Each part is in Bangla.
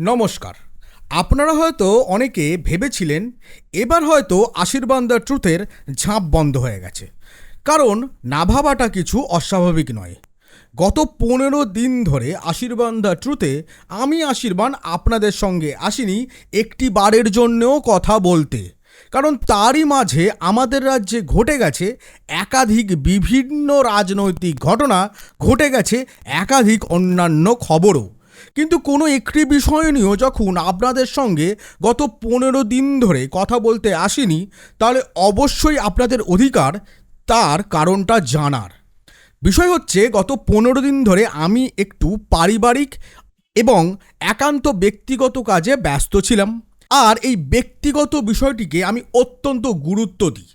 নমস্কার। আপনারা হয়তো অনেকে ভেবেছিলেন, এবার হয়তো আশীর্বাদ দ্য ট্রুথের ঝাঁপ বন্ধ হয়ে গেছে। কারণ না ভাবাটা কিছু অস্বাভাবিক নয়। গত পনেরো দিন ধরে আশীর্বাদ দ্য ট্রুথে আমি আশীর্বাদ আপনাদের সঙ্গে আসিনি একটি বারের জন্যও কথা বলতে। কারণ তারই মাঝে আমাদের রাজ্যে ঘটে গেছে একাধিক বিভিন্ন রাজনৈতিক ঘটনা, ঘটে গেছে একাধিক অন্যান্য খবরও। কিন্তু কোনো একটি বিষয় নিয়েও যখন আপনাদের সঙ্গে গত পনেরো দিন ধরে কথা বলতে আসিনি, তাহলে অবশ্যই আপনাদের অধিকার তার কারণটা জানার। বিষয় হচ্ছে, গত পনেরো দিন ধরে আমি একটু পারিবারিক এবং একান্ত ব্যক্তিগত কাজে ব্যস্ত ছিলাম। আর এই ব্যক্তিগত বিষয়টিকে আমি অত্যন্ত গুরুত্ব দিই।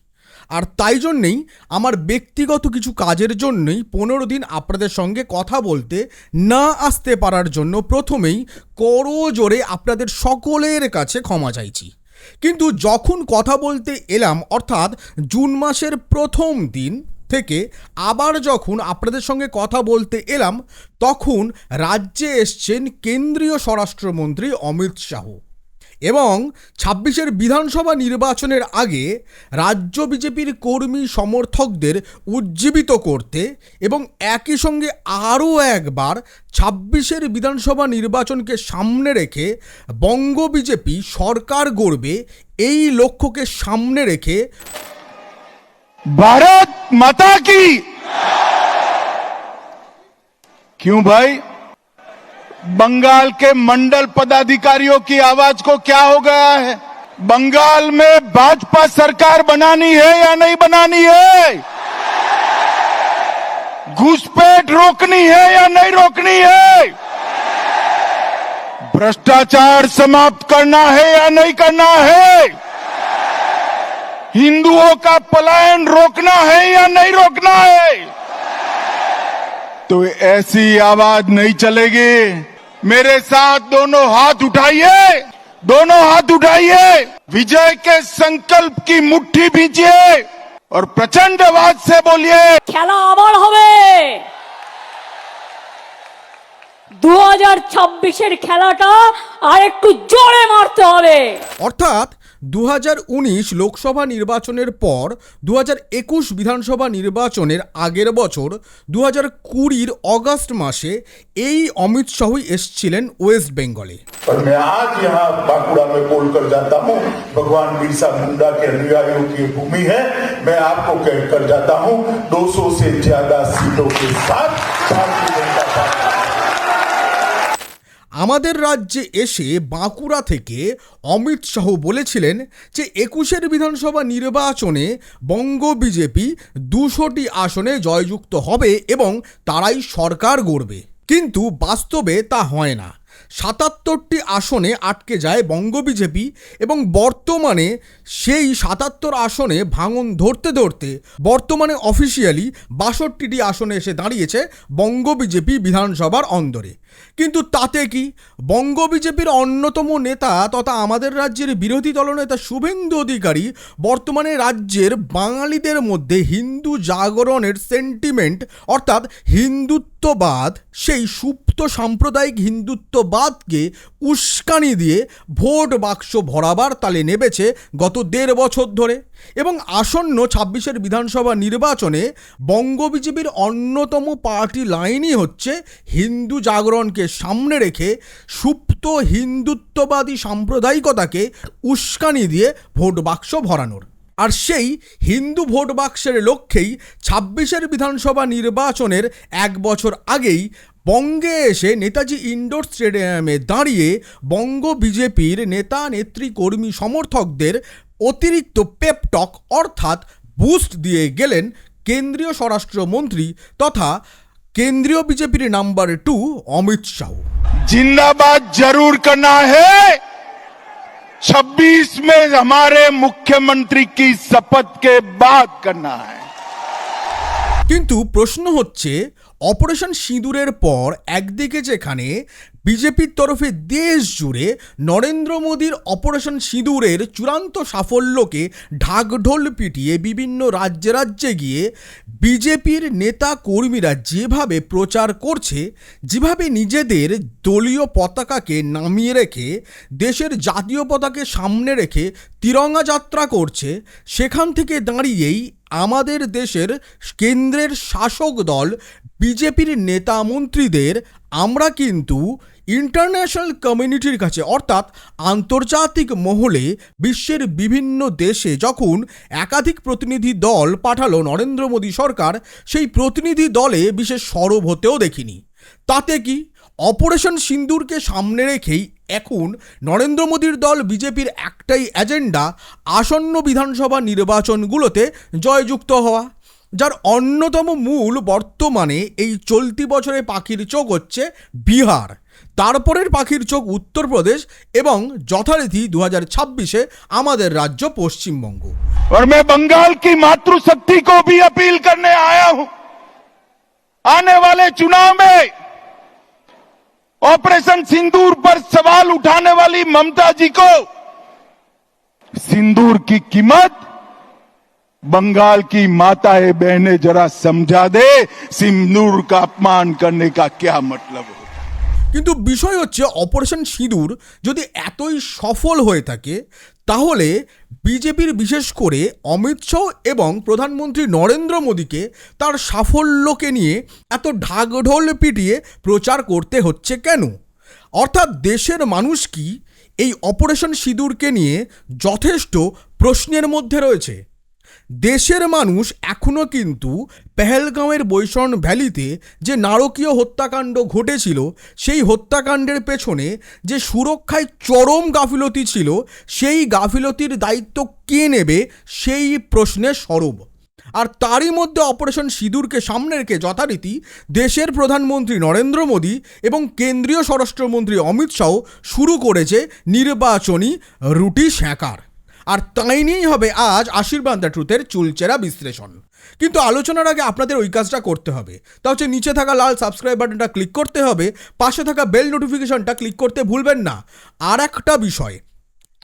আর তাই জন্যেই আমার ব্যক্তিগত কিছু কাজের জন্যই পনেরো দিন আপনাদের সঙ্গে কথা বলতে না আসতে পারার জন্য প্রথমেই করো জোরে আপনাদের সকলের কাছে ক্ষমা চাইছি। কিন্তু যখন কথা বলতে এলাম, অর্থাৎ জুন মাসের প্রথম দিন থেকে আবার যখন আপনাদের সঙ্গে কথা বলতে এলাম, তখন রাজ্যে এসছেন কেন্দ্রীয় স্বরাষ্ট্রমন্ত্রী অমিত শাহ। এবং ছাব্বিশের বিধানসভা নির্বাচনের আগে রাজ্য বিজেপির কর্মী সমর্থকদের উজ্জীবিত করতে এবং একই সঙ্গে আরও একবার ছাব্বিশের বিধানসভা নির্বাচনকে সামনে রেখে বঙ্গ বিজেপি সরকার গড়বে এই লক্ষ্যকে সামনে রেখে भारत माता की क्यों भाई बंगाल के मंडल पदाधिकारियों की आवाज़ को क्या हो गया है? बंगाल में भाजपा सरकार बनानी है या नहीं बनानी है? घुसपैठ रोकनी है या नहीं रोकनी है? भ्रष्टाचार समाप्त करना है या नहीं करना है? हिंदुओं का पलायन रोकना है या नहीं रोकना है? तो ऐसी आवाज़ नहीं चलेगी। मेरे साथ दोनों हाथ उठाइए दोनों हाथ उठाइए विजय के संकल्प की मुट्ठी भीजिए और प्रचंड आवाज से बोलिए খেলা আবার হবে হাজার ছাব্বিশের খেলাটা আর একটু জোরে মারতে হবে অর্থাৎ দু লোকসভা নির্বাচনের পর দু একুশ বিধানসভা নির্বাচনের আগের বছর দু হাজার কুড়ির অগস্ট মাসে এই অমিত শাহই এসছিলেন ওয়েস্ট বেঙ্গলে और मैं आज यहाँ बांकुड़ा में बोलकर जाता हूँ भगवान बिरसा मुंडा के अनुयायियों की भूमि है मैं आपको कहकर जाता हूँ 200 से ज्यादा सीटों के साथ भारतीय जनता पार्टी আমাদের রাজ্যে এসে বাঁকুড়া থেকে অমিত শাহ বলেছিলেন যে একুশের বিধানসভা নির্বাচনে বঙ্গ বিজেপি দুশোটি আসনে জয়যুক্ত হবে এবং তারাই সরকার গড়বে। কিন্তু বাস্তবে তা হয় না। সাতাত্তরটি আসনে আটকে যায় বঙ্গ বিজেপি এবং বর্তমানে সেই সাতাত্তর আসনে ভাঙন ধরতে ধরতে বর্তমানে অফিসিয়ালি বাষট্টিটি আসনে এসে দাঁড়িয়েছে বঙ্গ বিজেপি বিধানসভার অন্দরে। কিন্তু তাতে কি? বঙ্গ বিজেপির অন্যতম নেতা তথা আমাদের রাজ্যের বিরোধী দলনেতা শুভেন্দু অধিকারী বর্তমানে রাজ্যের বাঙালিদের মধ্যে হিন্দু জাগরণের সেন্টিমেন্ট অর্থাৎ হিন্দুত্ববাদ, সেই সুপ্ত সাম্প্রদায়িক হিন্দুত্ববাদকে উস্কানি দিয়ে ভোট বাক্স ভরাবার তালে নেবেছে গত দেড় বছর ধরে। এবং আসন্ন ছাব্বিশের বিধানসভা নির্বাচনে বঙ্গ বিজেপির অন্যতম পার্টি লাইনই হচ্ছে হিন্দু জাগরণকে সামনে রেখে সুপ্ত হিন্দুত্ববাদী সাম্প্রদায়িকতাকে উস্কানি দিয়ে ভোট বাক্স ভরানোর। আর সেই হিন্দু ভোট বাক্সের লক্ষ্যেই ছাব্বিশের বিধানসভা নির্বাচনের এক বছর আগেই বঙ্গে এসে নেতাজি ইন্ডোর স্টেডিয়ামে দাঁড়িয়ে বঙ্গ বিজেপির নেতা, নেত্রী, কর্মী, সমর্থকদের অতিরিক্ত পেপটক অর্থাৎ বুস্ট দিয়ে গেলেন কেন্দ্রীয় স্বরাষ্ট্রমন্ত্রী তথা কেন্দ্রীয় বিজেপির নাম্বার টু অমিত শাহ जिंदाबाद जरूर करना है 26 में हमारे मुख्यमंत्री की शपथ के बाद करना है কিন্তু প্রশ্ন হচ্ছে অপারেশন সিঁদুরের পর একদিকে যেখানে বিজেপির তরফে দেশ জুড়ে নরেন্দ্র মোদীর অপারেশন সিঁদুরের চূড়ান্ত সাফল্যকে ঢাকঢোল পিটিয়ে বিভিন্ন রাজ্যে রাজ্যে গিয়ে বিজেপির নেতা কর্মীরা যেভাবে প্রচার করছে, যেভাবে নিজেদের দলীয় পতাকাকে নামিয়ে রেখে, দেশের জাতীয় পতাকে সামনে রেখে তিরঙ্গা যাত্রা করছে, সেখান থেকে দাঁড়িয়েই আমাদের দেশের কেন্দ্রের শাসক দল, বিজেপির নেতা মন্ত্রীদের, আমরা কিন্তু ইন্টারন্যাশনাল কমিউনিটির কাছে, অর্থাৎ আন্তর্জাতিক মহলে বিশ্বের বিভিন্ন দেশে যখন একাধিক প্রতিনিধি দল পাঠালো নরেন্দ্র মোদী সরকার, সেই প্রতিনিধি দলে বিশেষ সরব হতেও দেখিনি। তাতে কি? অপারেশন সিন্দুরকে সামনে রেখেই এখন নরেন্দ্র মোদীর দল বিজেপির একটাই এজেন্ডা আসন্ন বিধানসভা নির্বাচনগুলোতে জয়যুক্ত হওয়া, যার অন্যতম মূল বর্তমানে এই চলতি বছরে পাখির চোখ হচ্ছে বিহার। তারপরের পাখির চোখ উত্তরপ্রদেশ এবং যথারীতি দু হাজার ছাব্বিশে আমাদের রাজ্য পশ্চিমবঙ্গ और मैं बंगाल की मातृशक्ति को भी अपील करने आया हूं आने वाले चुनाव में ऑपरेशन सिंदूर पर सवाल उठाने वाली ममता जी को सिंदूर की कीमत बंगाल की माताएं बहनें जरा समझा दे सिंदूर का अपमान करने का क्या मतलब है কিন্তু বিষয় হচ্ছে অপারেশন সিঁদুর যদি এতই সফল হয়ে থাকে, তাহলে বিজেপির বিশেষ করে অমিত শাহ এবং প্রধানমন্ত্রী নরেন্দ্র মোদীকে তার সাফল্যকে নিয়ে এত ঢাকঢোল পিটিয়ে প্রচার করতে হচ্ছে কেন? অর্থাৎ দেশের মানুষ কি এই অপারেশন সিঁদুরকে নিয়ে যথেষ্ট প্রশ্নের মধ্যে রয়েছে? দেশের মানুষ এখনও কিন্তু পেহেলগাঁওয়ের বৈশন ভ্যালিতে যে নারকীয় হত্যাকাণ্ড ঘটেছিল, সেই হত্যাকাণ্ডের পেছনে যে সুরক্ষায় চরম গাফিলতি ছিল, সেই গাফিলতির দায়িত্ব কে নেবে, সেই প্রশ্নে সরব। আর তারই মধ্যে অপারেশন সিঁদুরকে সামনে রেখে যথারীতি দেশের প্রধানমন্ত্রী নরেন্দ্র মোদী এবং কেন্দ্রীয় স্বরাষ্ট্রমন্ত্রী অমিত শাহ শুরু করেছে নির্বাচনী রুটি সেঁকার আর তাই নিয়েই হবে আজ আশীর্বাদ দ্য ট্রুথের চুলচেরা বিশ্লেষণ। কিন্তু আলোচনার আগে আপনাদের ওই কাজটা করতে হবে। তা হচ্ছে নিচে থাকা লাল সাবস্ক্রাইব বাটনটা ক্লিক করতে হবে, পাশে থাকা বেল নোটিফিকেশনটা ক্লিক করতে ভুলবেন না। আর একটা বিষয়,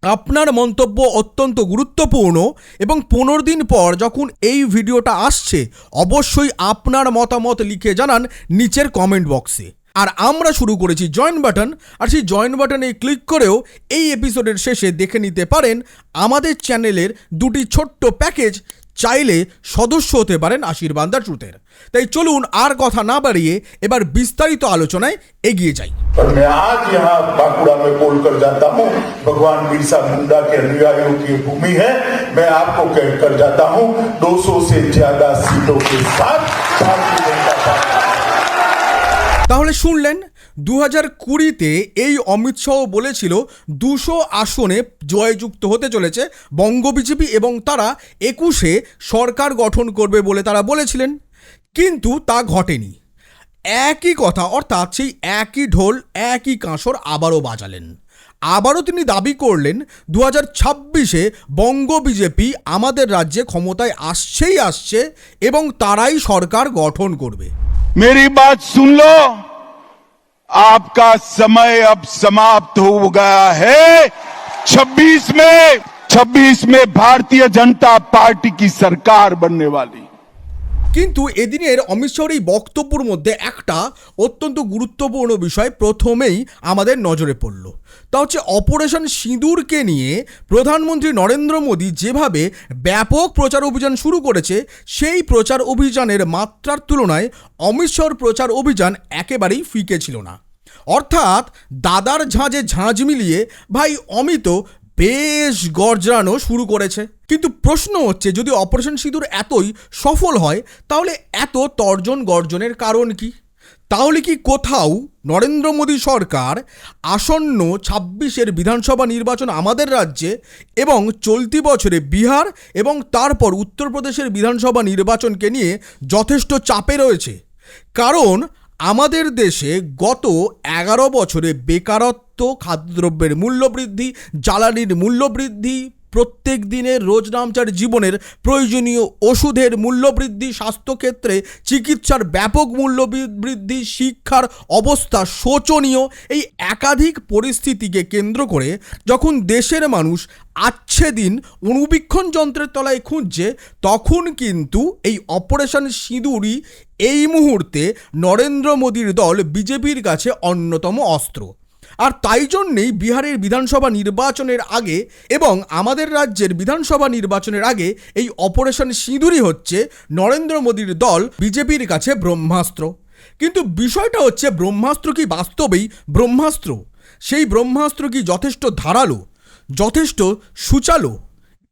আপনার মন্তব্য অত্যন্ত গুরুত্বপূর্ণ এবং পনেরো দিন পর যখন এই ভিডিওটা আসছে, অবশ্যই আপনার মতামত লিখে জানান নিচের কমেন্ট বক্সে। আর আমরা শুরু করেছি জয়েন বাটন আর সেই জয়েন বাটনে ক্লিক করেও এই এপিসোডের শেষে দেখে নিতে পারেন আমাদের চ্যানেলের দুটি ছোট্ট প্যাকেজ চাইলে সদস্য হতে পারেন আশীর্বাদ দ্য ট্রুথের তাই চলুন আর কথা না বাড়িয়ে এবার বিস্তারিত আলোচনায় এগিয়ে যাই और मैं आज यहाँ बांकुड़ा में बोलकर जाता हूँ भगवान बिरसा मुंडा के अनुयायियों की भूमि है मैं आपको कहकर जाता हूँ 200 से ज्यादा सीटों के साथ भारतीय जनता पार्टी তাহলে শুনলেন দু হাজার কুড়িতে এই অমিত শাহ বলেছিল, দুশো আসনে জয়যুক্ত হতে চলেছে বঙ্গ বিজেপি এবং তারা একুশে সরকার গঠন করবে বলে তারা বলেছিলেন। কিন্তু তা ঘটেনি। একই কথা, অর্থাৎ সেই একই ঢোল, একই কাঁসর আবারও বাজালেন। আবারও তিনি দাবি করলেন দু হাজার ছাব্বিশে বঙ্গ বিজেপি আমাদের রাজ্যে ক্ষমতায় আসছেই আসছে এবং তারাই সরকার গঠন করবে। मेरी बात सुन लो आपका समय अब समाप्त हो गया है 26 में 26 में भारतीय जनता पार्टी की सरकार बनने वाली কিন্তু এদিনের অমিত শাহর এই বক্তব্যের মধ্যে একটা অত্যন্ত গুরুত্বপূর্ণ বিষয় প্রথমেই আমাদের নজরে পড়ল তা হচ্ছে অপারেশন সিঁদুরকে নিয়ে প্রধানমন্ত্রী নরেন্দ্র মোদী যেভাবে ব্যাপক প্রচার অভিযান শুরু করেছে, সেই প্রচার অভিযানের মাত্রার তুলনায় অমিত শাহর প্রচার অভিযান একেবারেই ফিকে ছিল না। অর্থাৎ দাদার ঝাঁঝে ঝাঁঝ মিলিয়ে ভাই অমিত বেশ গর্জরানো শুরু করেছে। কিন্তু প্রশ্ন হচ্ছে, যদি অপারেশন সিঁদুর এতই সফল হয়, তাহলে এত তর্জন গর্জনের কারণ কি? তাহলে কি কোথাও নরেন্দ্র মোদী সরকার আসন্ন ছাব্বিশের বিধানসভা নির্বাচন আমাদের রাজ্যে এবং চলতি বছরে বিহার এবং তারপর উত্তরপ্রদেশের বিধানসভা নির্বাচনকে নিয়ে যথেষ্ট চাপে রয়েছে। কারণ আমাদের দেশে গত এগারো বছরে বেকারত্ব, খাদ্যদ্রব্যের মূল্যবৃদ্ধি জ্বালানির মূল্যবৃদ্ধি প্রত্যেক দিনের রোজনামচার জীবনের প্রয়োজনীয় ওষুধের মূল্যবৃদ্ধি, স্বাস্থ্যক্ষেত্রে চিকিৎসার ব্যাপক মূল্য বৃদ্ধি শিক্ষার অবস্থা শোচনীয় এই একাধিক পরিস্থিতিকে কেন্দ্র করে যখন দেশের মানুষ আচ্ছে দিন অনুবীক্ষণ যন্ত্রের তলায় খুঁজছে, তখন কিন্তু এই অপারেশন সিঁদুরই এই মুহূর্তে নরেন্দ্র মোদীর দল বিজেপির কাছে অন্যতম অস্ত্র। আর তাই জন্যেই বিহারের বিধানসভা নির্বাচনের আগে এবং আমাদের রাজ্যের বিধানসভা নির্বাচনের আগে এই অপারেশন সিঁদুরি হচ্ছে নরেন্দ্র মোদীর দল বিজেপির কাছে ব্রহ্মাস্ত্র। কিন্তু বিষয়টা হচ্ছে ব্রহ্মাস্ত্র কি বাস্তবেই ব্রহ্মাস্ত্র? সেই ব্রহ্মাস্ত্র কি যথেষ্ট ধারালো, যথেষ্ট সুচালো?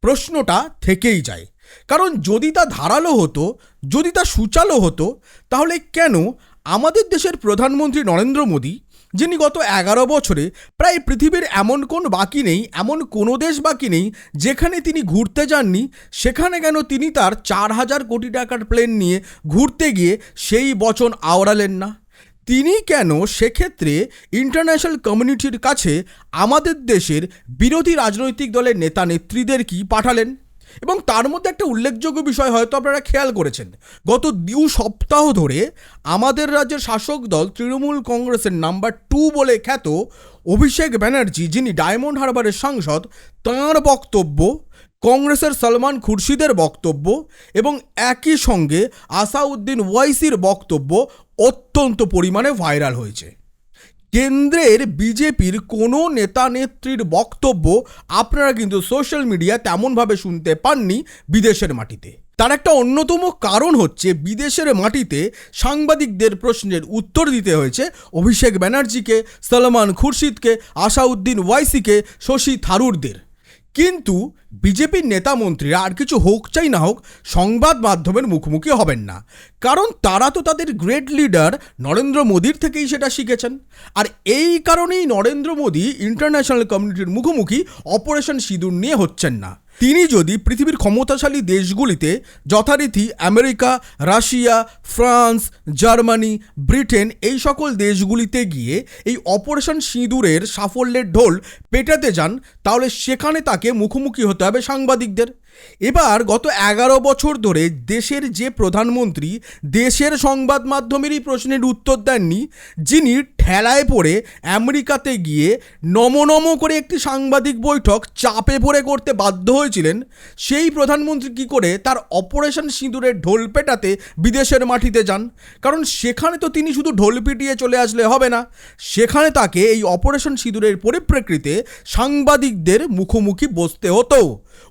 প্রশ্নটা থেকেই যায়। কারণ যদি তা ধারালো হতো, যদি তা সুচালো হতো, তাহলে কেন আমাদের দেশের প্রধানমন্ত্রী নরেন্দ্র মোদী যিনি গত এগারো বছরে প্রায় পৃথিবীর এমন কোন বাকি নেই, এমন কোনো দেশ বাকি নেই, যেখানে তিনি ঘুরতে যাননি, সেখানে কেন তিনি তার চার হাজার কোটি টাকার প্লেন নিয়ে ঘুরতে গিয়ে সেই বচন আওড়ালেন না? তিনি কেন সেক্ষেত্রে ইন্টারন্যাশনাল কমিউনিটির কাছে আমাদের দেশের বিরোধী রাজনৈতিক দলের নেতা নেত্রীদের কি পাঠালেন? এবং তার মধ্যে একটা উল্লেখযোগ্য বিষয় হয়তো আপনারা খেয়াল করেছেন। গত দু সপ্তাহ ধরে আমাদের রাজ্যের শাসক দল তৃণমূল কংগ্রেসের নাম্বার টু বলে খ্যাত অভিষেক ব্যানার্জি, যিনি ডায়মন্ড হারবারের সাংসদ, তাঁর বক্তব্য, কংগ্রেসের সলমান খুরশিদের বক্তব্য এবং একই সঙ্গে আসাউদ্দিন ওয়াইসির বক্তব্য অত্যন্ত পরিমাণে ভাইরাল হয়েছে। কেন্দ্রের বিজেপির কোনো নেতা নেত্রীর বক্তব্য আপনারা কিন্তু সোশ্যাল মিডিয়া তেমনভাবে শুনতে পাননি বিদেশের মাটিতে। তার একটা অন্যতম কারণ হচ্ছে বিদেশের মাটিতে সাংবাদিকদের প্রশ্নের উত্তর দিতে হয়েছে অভিষেক ব্যানার্জিকে, সলমান খুরশিদকে আসাউদ্দিন ওয়াইসিকে, শশী থারুরদের। কিন্তু বিজেপির নেতা মন্ত্রীরা আর কিছু হোক চাই না হোক সংবাদ মাধ্যমের মুখোমুখি হবেন না। কারণ তারা তো তাদের গ্রেট লিডার নরেন্দ্র মোদীর থেকেই সেটা শিখেছেন। আর এই কারণেই নরেন্দ্র মোদী ইন্টারন্যাশনাল কমিউনিটির মুখোমুখি অপারেশন সিঁদুর নিয়ে হচ্ছেন না। তিনি যদি পৃথিবীর ক্ষমতাশালী দেশগুলিতে যথারীতি America, Russia, France, Germany, Britain এই সকল দেশগুলিতে গিয়ে এই অপারেশন সিঁদুরের সাফল্যের ঢোল পেটাতে যান, তাহলে সেখানে তাকে মুখোমুখি হতে হবে সাংবাদিকদের। এবার গত এগারো বছর ধরে দেশের যে প্রধানমন্ত্রী, দেশের সংবাদ মাধ্যমেরই প্রশ্নের উত্তর দেননি, যিনি ঠেলায় পড়ে আমেরিকাতে গিয়ে নমনম করে একটি সাংবাদিক বৈঠক চাপে পড়ে করতে বাধ্য হয়েছিলেন, সেই প্রধানমন্ত্রী কি করে তার অপারেশন সিঁদুরের ঢোল পেটাতে বিদেশের মাটিতে যান? কারণ সেখানে তো তিনি শুধু ঢোল পিটিয়ে চলে আসলে হবে না, সেখানে তাকে এই অপারেশন সিঁদুরের পরিপ্রেক্ষিতে সাংবাদিকদের মুখোমুখি বসতে হতো।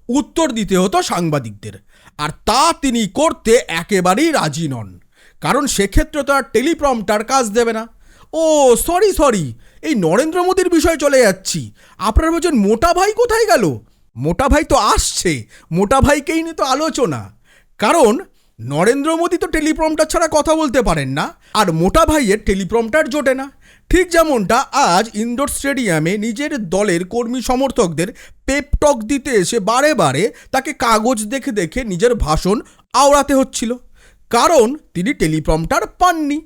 উত্তর দিতে হতো সাংবাদিকদের। আর তা তিনি করতে একেবারেই রাজি নন। কারণ সেক্ষেত্রে তো আর টেলিপ্রমটার কাজ দেবে না। ও, সরি সরি, এই নরেন্দ্র মোদীর বিষয়ে চলে যাচ্ছি। আপনার বলছেন মোটা ভাই কোথায় গেল? মোটা ভাই তো আসছে, মোটা ভাইকেই নিয়ে তো আলোচনা। কারণ নরেন্দ্র মোদী তো টেলিপ্রম্পটার ছাড়া কথা বলতে পারেন না, আর মোটা ভাইয়ের টেলিপ্রম্পটার জোটে না। ঠিক যেমনটা আজ ইনডোর স্টেডিয়ামে নিজের দলের কর্মী সমর্থকদের পেপটক দিতে এসে বারে বারে তাকে কাগজ দেখে দেখে নিজের ভাষণ আওড়াতে হচ্ছিল। কারণ তিনি টেলিপ্রম্পটার পাননি।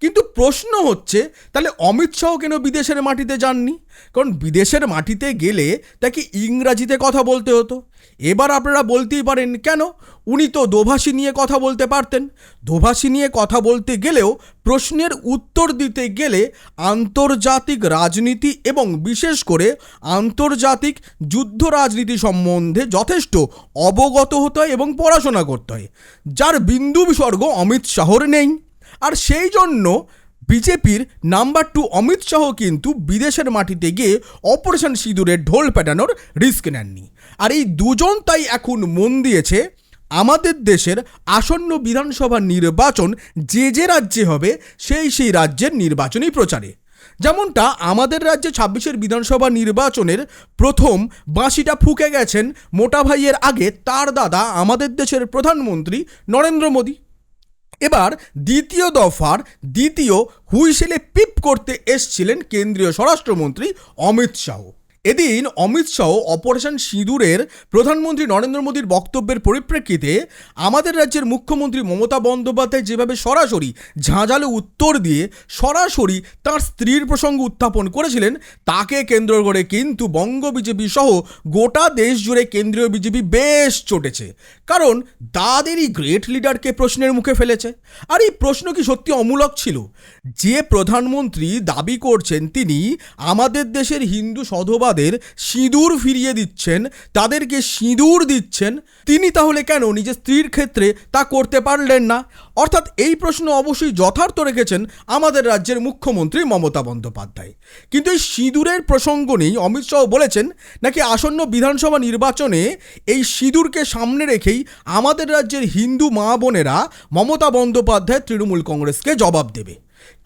কিন্তু প্রশ্ন হচ্ছে, তাহলে অমিত শাহ কেন বিদেশের মাটিতে যাননি? কারণ বিদেশের মাটিতে গেলে তাকে ইংরাজিতে কথা বলতে হতো। এবার আপনারা বলতেই পারেন, কেন? উনি তো দোভাষী নিয়ে কথা বলতে পারতেন। দোভাষী নিয়ে কথা বলতে গেলেও প্রশ্নের উত্তর দিতে গেলে আন্তর্জাতিক রাজনীতি এবং বিশেষ করে আন্তর্জাতিক যুদ্ধ রাজনীতি সম্বন্ধে যথেষ্ট অবগত হতে হয় এবং পড়াশোনা করতে হয়। যার বিন্দু বিসর্গ অমিত শাহর নেই। আর সেই জন্য বিজেপির নাম্বার টু অমিত শাহ কিন্তু বিদেশের মাটিতে গিয়ে অপারেশন সিঁদুরের ঢোল পেটানোর রিস্ক নেননি। আর এই দুজন তাই এখন মন দিয়েছে আমাদের দেশের আসন্ন বিধানসভা নির্বাচন যে যে রাজ্যে হবে, সেই সেই রাজ্যের নির্বাচনী প্রচারে। যেমনটা আমাদের রাজ্যে ছাব্বিশের বিধানসভা নির্বাচনের প্রথম বাঁশিটা ফুঁকে গেছেন মোটা ভাইয়ের আগে তার দাদা আমাদের দেশের প্রধানমন্ত্রী নরেন্দ্র মোদী। এবার দ্বিতীয় দফার দ্বিতীয় হুইসেলে পিপ করতে এসছিলেন কেন্দ্রীয় স্বরাষ্ট্রমন্ত্রী অমিত শাহ। এদিন অমিত শাহ অপারেশন সিঁদুরের প্রধানমন্ত্রী নরেন্দ্র মোদীর বক্তব্যের পরিপ্রেক্ষিতে আমাদের রাজ্যের মুখ্যমন্ত্রী মমতা বন্দ্যোপাধ্যায় যেভাবে সরাসরি ঝাঁঝালো উত্তর দিয়ে সরাসরি তার স্ত্রীর প্রসঙ্গ উত্থাপন করেছিলেন, তাকে কেন্দ্র করে কিন্তু বঙ্গ বিজেপি সহ গোটা দেশ জুড়ে কেন্দ্রীয় বিজেপি বেশ চটেছে। কারণ তাদেরই গ্রেট লিডারকে প্রশ্নের মুখে ফেলেছে। আর এই প্রশ্ন কি সত্যি অমূলক ছিল? যে প্রধানমন্ত্রী দাবি করছেন তিনি আমাদের দেশের হিন্দু সধবাদের সিঁদুর ফিরিয়ে দিচ্ছেন, তাদেরকে সিঁদুর দিচ্ছেন, তিনি তাহলে কেন নিজের স্ত্রীর ক্ষেত্রে তা করতে পারলেন না? অর্থাৎ এই প্রশ্ন অবশ্যই যথার্থ রেখেছেন আমাদের রাজ্যের মুখ্যমন্ত্রী মমতা বন্দ্যোপাধ্যায়। কিন্তু এই সিঁদুরের প্রসঙ্গ নেই, অমিত শাহ বলেছেন, নাকি আসন্ন বিধানসভা নির্বাচনে এই সিঁদুরকে সামনে রেখেই আমাদের রাজ্যের হিন্দু মা বোনেরা মমতা বন্দ্যোপাধ্যায় তৃণমূল কংগ্রেসকে জবাব দেবে।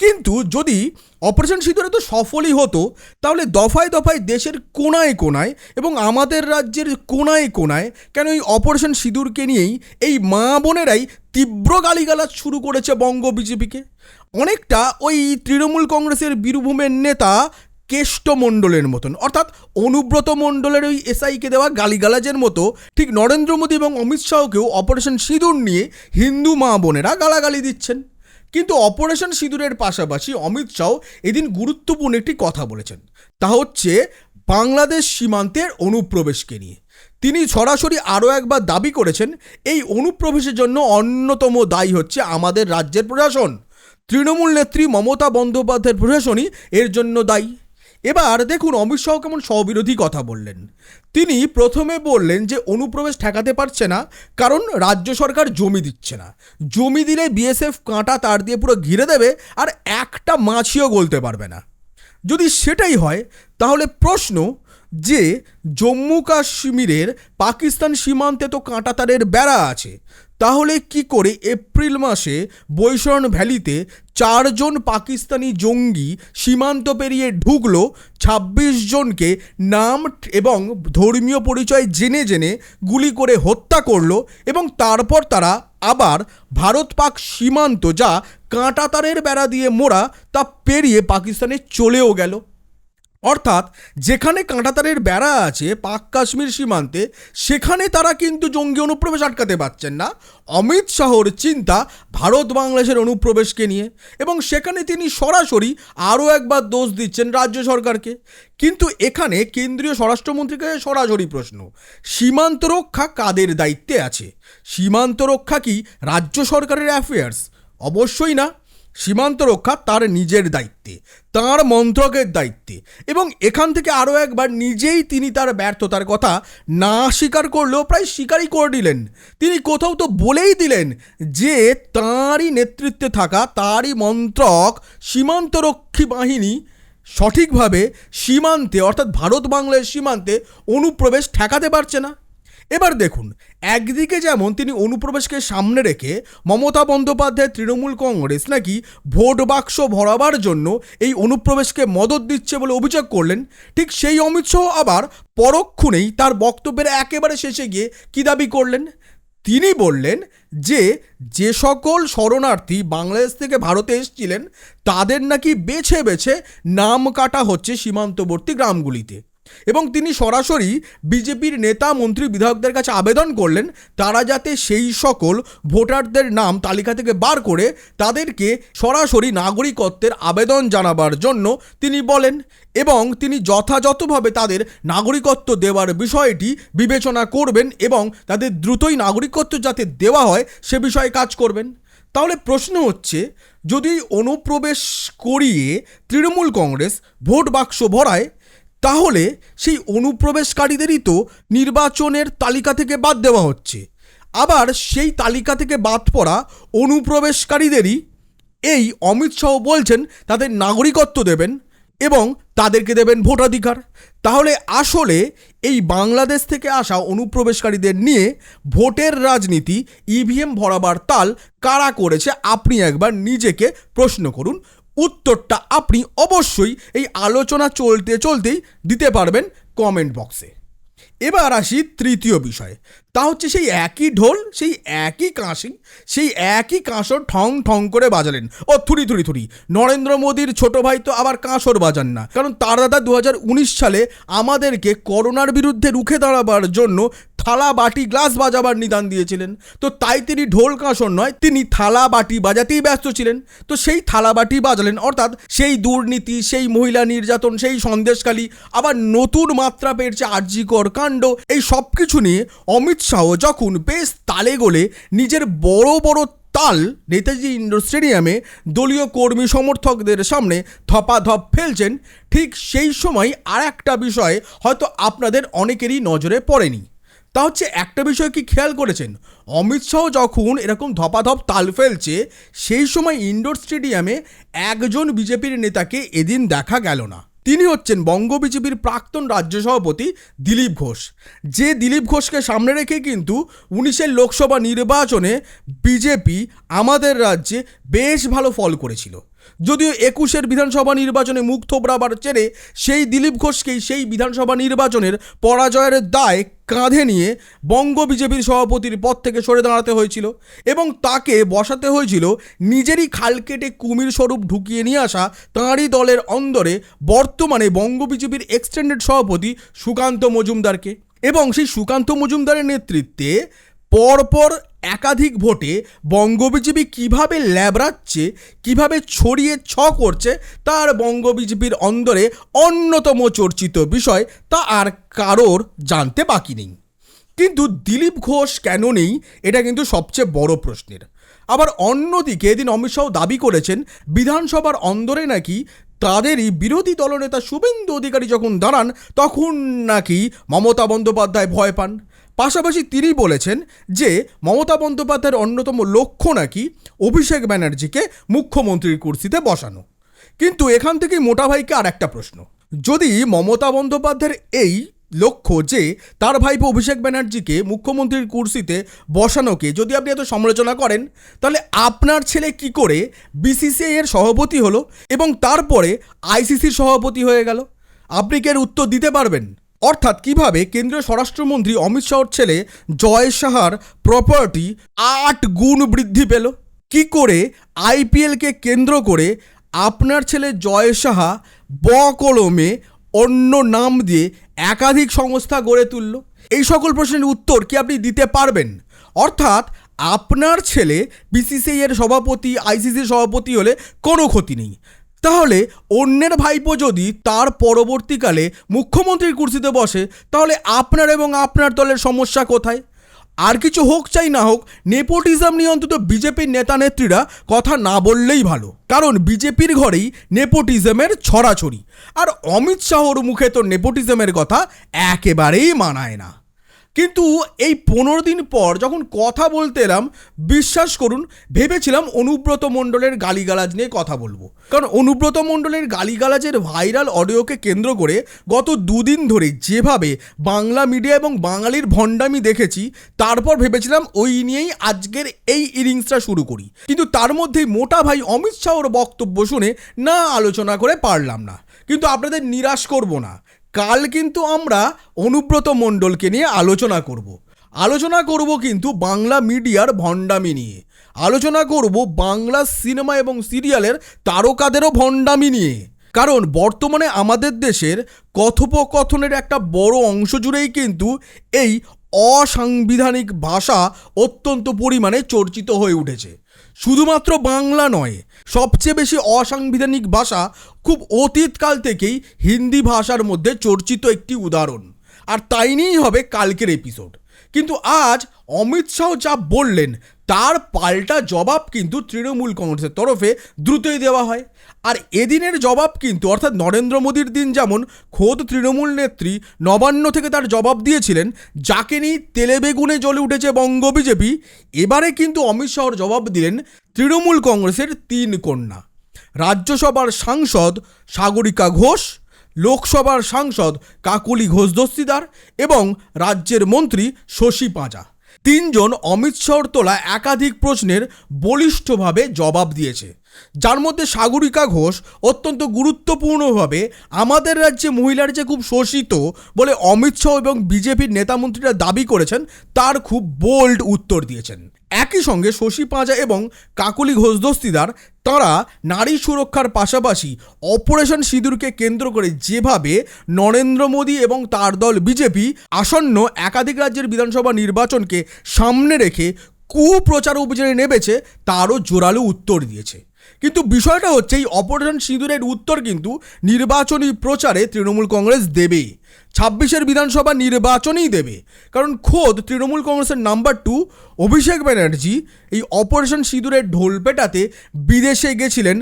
কিন্তু যদি অপারেশন সিঁদুরে তো সফলই হতো, তাহলে দফায় দফায় দেশের কোনায় কোনায় এবং আমাদের রাজ্যের কোনায় কোনায় কেন এই অপারেশন সিঁদুরকে নিয়েই এই মা বোনেরাই তীব্র গালিগালাজ শুরু করেছে বঙ্গ বিজেপিকে? অনেকটা ওই তৃণমূল কংগ্রেসের বীরভূমের নেতা কেষ্ট মণ্ডলের মতন, অর্থাৎ অনুব্রত মণ্ডলের ওই এসআইকে দেওয়া গালিগালাজের মতো ঠিক নরেন্দ্র মোদী এবং অমিত শাহকেও অপারেশন সিঁদুর নিয়ে হিন্দু মা বোনেরা গালাগালি দিচ্ছেন। কিন্তু অপারেশন সিঁদুরের পাশাপাশি অমিত শাহ এদিন গুরুত্বপূর্ণ একটি কথা বলেছেন। তা হচ্ছে বাংলাদেশ সীমান্তের অনুপ্রবেশকে নিয়ে। তিনি সরাসরি আরও একবার দাবি করেছেন, এই অনুপ্রবেশের জন্য অন্যতম দায়ী হচ্ছে আমাদের রাজ্যের প্রশাসন। তৃণমূল নেত্রী মমতা বন্দ্যোপাধ্যায়ের প্রশাসনই এর জন্য দায়ী। এবার দেখুন অমিত শাহ কেমন স্ববিরোধী কথা বললেন। তিনি প্রথমে বললেন যে অনুপ্রবেশ ঠেকাতে পারছে না, কারণ রাজ্য সরকার জমি দিচ্ছে না। জমি দিলে বিএসএফ কাঁটা তার দিয়ে পুরো ঘিরে দেবে আর একটা মাছিও গলতে পারবে না। যদি সেটাই হয়, তাহলে প্রশ্ন যে জম্মু কাশ্মীরের পাকিস্তান সীমান্তে তো কাঁটাতারের বেড়া আছে তাহলে কি করে এপ্রিল মাসে বৈশরণ ভ্যালিতে চারজন পাকিস্তানি জঙ্গি সীমান্ত পেরিয়ে ঢুকলো ছাব্বিশ জনকে নাম এবং ধর্মীয় পরিচয় জেনে জেনে গুলি করে হত্যা করল এবং তারপর তারা আবার ভারত পাক সীমান্ত যা কাঁটাতারের বেড়া দিয়ে মোড়া তা পেরিয়ে পাকিস্তানে চলেও গেল। অর্থাৎ যেখানে কাঁটাতারের বেড়া আছে পাক কাশ্মীর সীমান্তে, সেখানে তারা কিন্তু জঙ্গি অনুপ্রবেশ আটকাতে পারছেন না। অমিত শাহর চিন্তা ভারত বাংলাদেশের অনুপ্রবেশকে নিয়ে এবং সেখানে তিনি সরাসরি আরও একবার দোষ দিচ্ছেন রাজ্য সরকারকে। কিন্তু এখানে কেন্দ্রীয় স্বরাষ্ট্রমন্ত্রীকে সরাসরি প্রশ্ন, সীমান্ত রক্ষা কাদের দায়িত্বে আছে? সীমান্ত রক্ষা কি রাজ্য সরকারের অ্যাফেয়ার্স অবশ্যই না। সীমান্ত রক্ষা তার নিজের দায়িত্বে, তার মন্ত্রকের দায়িত্বে এবং এখান থেকে আরও একবার নিজেই তিনি তার ব্যর্থতার কথা না স্বীকার করলেও প্রায় স্বীকারই করে দিলেন তিনি কোথাও তো বলেই দিলেন যে তাঁরই নেতৃত্বে থাকা তারই মন্ত্রক সীমান্তরক্ষী বাহিনী সঠিকভাবে সীমান্তে, অর্থাৎ ভারত বাংলার সীমান্তে অনুপ্রবেশ ঠেকাতে পারছে না। এবার দেখুন, একদিকে যেমন তিনি অনুপ্রবেশকে সামনে রেখে মমতা বন্দ্যোপাধ্যায় তৃণমূল কংগ্রেস নাকি ভোট বাক্স ভরাবার জন্য এই অনুপ্রবেশকে মদত দিচ্ছে বলে অভিযোগ করলেন, ঠিক সেই অমিত শাহ আবার পরক্ষণেই তার বক্তব্যের একেবারে শেষে গিয়ে কী দাবি করলেন? তিনি বললেন যে যে সকল শরণার্থী বাংলাদেশ থেকে ভারতে এসেছিলেন, তাদের নাকি বেছে বেছে নাম কাটা হচ্ছে সীমান্তবর্তী গ্রামগুলিতে। এবং তিনি সরাসরি বিজেপির নেতা, মন্ত্রী, বিধায়কদের কাছে আবেদন করলেন তারা যাতে সেই সকল ভোটারদের নাম তালিকা থেকে বার করে তাদেরকে সরাসরি নাগরিকত্বের আবেদন জানাবার জন্য তিনি বলেন এবং তিনি যথাযথভাবে তাদের নাগরিকত্ব দেওয়ার বিষয়টি বিবেচনা করবেন এবং তাদের দ্রুতই নাগরিকত্ব যাতে দেওয়া হয় সে বিষয়ে কাজ করবেন। তাহলে প্রশ্ন হচ্ছে, যদি অনুপ্রবেশ করিয়ে তৃণমূল কংগ্রেস ভোট বাক্স ভরায় তাহলে সেই অনুপ্রবেশকারীদেরই তো নির্বাচনের তালিকা থেকে বাদ দেওয়া হচ্ছে। আবার সেই তালিকা থেকে বাদ পড়া অনুপ্রবেশকারীদেরই এই অমিত শাহ বলছেন তাদের নাগরিকত্ব দেবেন এবং তাদেরকে দেবেন ভোটাধিকার। তাহলে আসলে এই বাংলাদেশ থেকে আসা অনুপ্রবেশকারীদের নিয়ে ভোটের রাজনীতি, ইভিএম ভরাবার তাল কারা করেছে আপনি একবার নিজেকে প্রশ্ন করুন। উত্তরটা আপনি অবশ্যই এই আলোচনা চলতে চলতেই দিতে পারবেন কমেন্ট বক্সে এবার আসি তৃতীয় বিষয়। তা হচ্ছে সেই একই ঢোল, সেই একই কাঁসি সেই একই কাঁসর ঠং ঠং করে বাজালেন। ও থুরি থুরি থুরি। নরেন্দ্র মোদীর ছোট ভাই তো আবার কাঁসর বাজান না। কারণ তার দাদা দু হাজার উনিশ সালে আমাদেরকে করোনার বিরুদ্ধে রুখে দাঁড়াবার জন্য থালা বাটি গ্লাস বাজাবার নিদান দিয়েছিলেন। তো তাই তিনি ঢোল কাঁসর নয়, তিনি থালা বাটি বাজাতেই ব্যস্ত ছিলেন। তো সেই থালা বাটি বাজালেন, অর্থাৎ সেই দুর্নীতি, সেই মহিলা নির্যাতন, সেই সন্দেশখালী, আবার নতুন মাত্রা পেয়েছে আর্যিকর কাণ্ড। এই সব কিছু নিয়ে অমিত শাহ যখন বেশ তালে গোলে নিজের বড় বড় তাল নেতাজি ইন্ডোর স্টেডিয়ামে দলীয় কর্মী সমর্থকদের সামনে ধপাধপ ফেলছেন, ঠিক সেই সময় আর একটা বিষয় হয়তো আপনাদের অনেকেরই নজরে পড়েনি। তা হচ্ছে একটা বিষয় কি খেয়াল করেছেন? অমিত শাহ যখন এরকম ধপাধপ তাল ফেলছে, সেই সময় ইনডোর স্টেডিয়ামে একজন বিজেপির নেতাকে এদিন দেখা গেল না। তিনি হচ্ছেন বঙ্গ বিজেপির প্রাক্তন রাজ্য সভাপতি দিলীপ ঘোষ। যে দিলীপ ঘোষকে সামনে রেখে কিন্তু উনিশের লোকসভা নির্বাচনে বিজেপি আমাদের রাজ্যে বেশ ভালো ফল করেছিল। যদিও একুশের বিধানসভা নির্বাচনে মুখ থোবড়াবার চেনে সেই দিলীপ ঘোষকেই সেই বিধানসভা নির্বাচনের পরাজয়ের দায় কাঁধে নিয়ে বঙ্গ বিজেপির সভাপতির পদ থেকে সরে দাঁড়াতে হয়েছিল এবং তাকে বসাতে হয়েছিল নিজেরই খাল কেটে কুমির স্বরূপ ঢুকিয়ে নিয়ে আসা তাঁরই দলের অন্দরে বর্তমানে বঙ্গ বিজেপির এক্সটেন্ডেড সভাপতি সুকান্ত মজুমদারকে। এবং সেই সুকান্ত মজুমদারের নেতৃত্বে পরপর একাধিক ভোটে বঙ্গ বিজেপি কীভাবে ল্যাবড়াচ্ছে, কীভাবে ছড়িয়ে ছ করছে, তার বঙ্গ বিজেপির অন্দরে অন্যতম চর্চিত বিষয় তা আর কারোর জানতে বাকি নেই। কিন্তু দিলীপ ঘোষ কেন নেই, এটা কিন্তু সবচেয়ে বড় প্রশ্নের। আবার অন্যদিকে এদিন অমিত শাহ দাবি করেছেন, বিধানসভার অন্দরে নাকি তাদেরই বিরোধী দলনেতা শুভেন্দু অধিকারী যখন দাঁড়ান, তখন নাকি মমতা বন্দ্যোপাধ্যায় ভয় পান। পাশাপাশি তিনি বলেছেন যে মমতা বন্দ্যোপাধ্যায়ের অন্যতম লক্ষ্য নাকি অভিষেক ব্যানার্জিকে মুখ্যমন্ত্রীর কুর্সিতে বসানো। কিন্তু এখান থেকেই মোটা ভাইকে আর একটা প্রশ্ন। যদি মমতা বন্দ্যোপাধ্যায়ের এই লক্ষ্য যে তার ভাইপো অভিষেক ব্যানার্জিকে মুখ্যমন্ত্রীর কুর্সিতে বসানোকে যদি আপনি এত সমালোচনা করেন, তাহলে আপনার ছেলে কি করে বিসিসিআই এর সভাপতি হলো এবং তারপরে আইসিসির সভাপতি হয়ে গেল? আপনি কি এর উত্তর দিতে পারবেন? অর্থাৎ কীভাবে কেন্দ্রীয় স্বরাষ্ট্রমন্ত্রী অমিত শাহর ছেলে জয় সাহার প্রপার্টি আট গুণ বৃদ্ধি পেল? কি করে আইপিএলকে কেন্দ্র করে আপনার ছেলে জয় সাহা ব কলমে অন্য নাম দিয়ে একাধিক সংস্থা গড়ে তুলল? এই সকল প্রশ্নের উত্তর কি আপনি দিতে পারবেন? অর্থাৎ আপনার ছেলে বিসিসিআই এর সভাপতি আইসিসির সভাপতি হলে কোনো ক্ষতি নেই। তাহলে অন্যের ভাইপো যদি তার পরবর্তীকালে মুখ্যমন্ত্রীর কুর্সিতে বসে, তাহলে আপনার এবং আপনার দলের সমস্যা কোথায়? আর কিছু হোক চাই না হোক, নেপোটিজম নিয়ে অন্তত বিজেপির নেতা নেত্রীরা কথা না বললেই ভালো। কারণ বিজেপির ঘরেই নেপোটিজমের ছড়াছড়ি। আর অমিত শাহর মুখে তো নেপোটিজমের কথা একেবারেই মানায় না। কিন্তু এই পনেরো দিন পর যখন কথা বলতে এলাম, বিশ্বাস করুন, ভেবেছিলাম অনুব্রত মণ্ডলের গালিগালাজ নিয়ে কথা বলব। কারণ অনুব্রত মণ্ডলের গালিগালাজের ভাইরাল অডিওকে কেন্দ্র করে গত দুদিন ধরে যেভাবে বাংলা মিডিয়া এবং বাঙালির ভণ্ডামি দেখেছি, তারপর ভেবেছিলাম ওই নিয়েই আজকের এই ইনিংসটা শুরু করি। কিন্তু তার মধ্যেই মোটা ভাই অমিত শাহর বক্তব্য শুনে না আলোচনা করে পারলাম না। কিন্তু আপনাদের নিরাশ করব না। কাল কিন্তু আমরা অনুব্রত মণ্ডলকে নিয়ে আলোচনা করব। আলোচনা করব কিন্তু বাংলা মিডিয়ার ভণ্ডামি নিয়ে। আলোচনা করব বাংলা সিনেমা এবং সিরিয়ালের তারকাদেরও ভণ্ডামি নিয়ে। কারণ বর্তমানে আমাদের দেশের কথোপকথনের একটা বড় অংশ জুড়েই কিন্তু এই অসাংবিধানিক ভাষা অত্যন্ত পরিমাণে চর্চিত হয়ে উঠেছে। শুধুমাত্র বাংলা নয় সবচেয়ে বেশি অসাংবিধানিক ভাষা খুব অতীতকাল থেকেই হিন্দি ভাষার মধ্যে চর্চিত একটি উদাহরণ। আর তাই নিয়েই হবে কালকের এপিসোড কিন্তু আজ অমিত শাহ যা বললেন তার পাল্টা জবাব কিন্তু তৃণমূল কংগ্রেসের তরফে দ্রুতই দেওয়া হয়। আর এদিনের জবাব কিন্তু, অর্থাৎ নরেন্দ্র মোদীর দিন যেমন খোদ তৃণমূল নেত্রী নবান্ন থেকে তার জবাব দিয়েছিলেন, যাকে নিয়ে তেলে বেগুনে জ্বলে উঠেছে বঙ্গ বিজেপি, এবারে কিন্তু অমিত শাহর জবাব দিলেন তৃণমূল কংগ্রেসের তিন কন্যা। রাজ্যসভার সাংসদ সাগরিকা ঘোষ, লোকসভার সাংসদ কাকুলি ঘোষ দস্তিদার এবং রাজ্যের মন্ত্রী শশী পাঁজা। তিনজন অমিত শাহর তোলা একাধিক প্রশ্নের বলিষ্ঠভাবে জবাব দিয়েছে। যার মধ্যে সাগরিকা ঘোষ অত্যন্ত গুরুত্বপূর্ণভাবে, আমাদের রাজ্যে মহিলার যে খুব শোষিত বলে অমিত শাহ এবং বিজেপির নেতামন্ত্রীরা দাবি করেছেন, তার খুব বোল্ড উত্তর দিয়েছেন। একই সঙ্গে শশী পাঁজা এবং কাকলি ঘোষ দস্তিদার, তাঁরা নারী সুরক্ষার পাশাপাশি অপারেশন সিঁদুরকে কেন্দ্র করে যেভাবে নরেন্দ্র মোদী এবং তার দল বিজেপি আসন্ন একাধিক রাজ্যের বিধানসভা নির্বাচনকে সামনে রেখে কুপ্রচার অভিযানে নেমেছে, তারও জোরালো উত্তর দিয়েছে। কিন্তু বিষয়টা হচ্ছে, এই অপারেশন সিঁদুরের উত্তর কিন্তু নির্বাচনী প্রচারে তৃণমূল কংগ্রেস দেবেই। ছাব্বিশের বিধানসভা নির্বাচনেই দেবে। কারণ খোদ তৃণমূল কংগ্রেসের নাম্বার টু অভিষেক ব্যানার্জি এই অপারেশন সিঁদুরের ঢোল পেটাতে বিদেশে গেছিলেন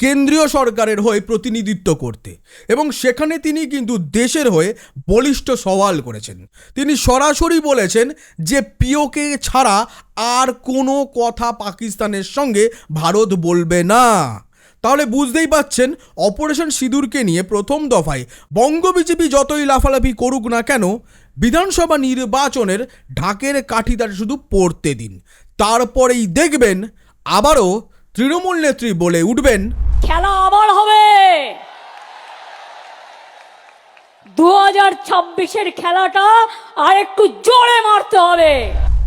কেন্দ্রীয় সরকারের হয়ে প্রতিনিধিত্ব করতে এবং সেখানে তিনি কিন্তু দেশের হয়ে বলিষ্ঠ সওয়াল করেছেন। তিনি সরাসরি বলেছেন যে পিওকে ছাড়া আর কোনো কথা পাকিস্তানের সঙ্গে ভারত বলবে না। তাহলে বুঝতেই পাচ্ছেন, অপারেশন সিঁদুরকে নিয়ে প্রথম দফায় বঙ্গ বিজেপি যতই লাফালাফি করুক না কেন, বিধানসভা নির্বাচনের ঢাকের কাঠি তার শুধু পড়তে দিন। তারপরেই দেখবেন, আবারও তৃণমূল নেত্রী বলে উঠবেন খেলা আবার হবে। দু হাজার ছাব্বিশের খেলাটা আর একটু জোরে মারতে হবে।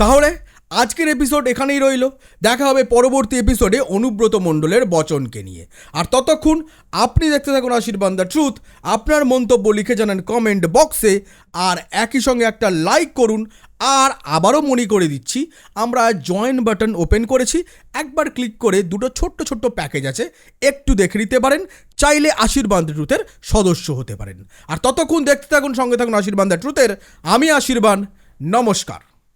তাহলে আজকের এপিসোড এখানেই রইল। দেখা হবে পরবর্তী এপিসোডে অনুব্রত মণ্ডলের বচনকে নিয়ে। আর ততক্ষণ আপনি দেখতে থাকুন আশীর্বাদ দ্য ট্রুথ। আপনার মন্তব্য লিখে জানান কমেন্ট বক্সে আর একই সঙ্গে একটা লাইক করুন। আর আবারও মনে করে দিচ্ছি, আমরা জয়েন বাটন ওপেন করেছি। একবার ক্লিক করে দুটো ছোট্ট ছোট্ট প্যাকেজ আছে, একটু দেখে নিতে পারেন। চাইলে আশীর্বাদ ট্রুথের সদস্য হতে পারেন। আর ততক্ষণ দেখতে থাকুন, সঙ্গে থাকুন আশীর্বাদ দ্য ট্রুথের। আমি আশীর্বাদ, নমস্কার।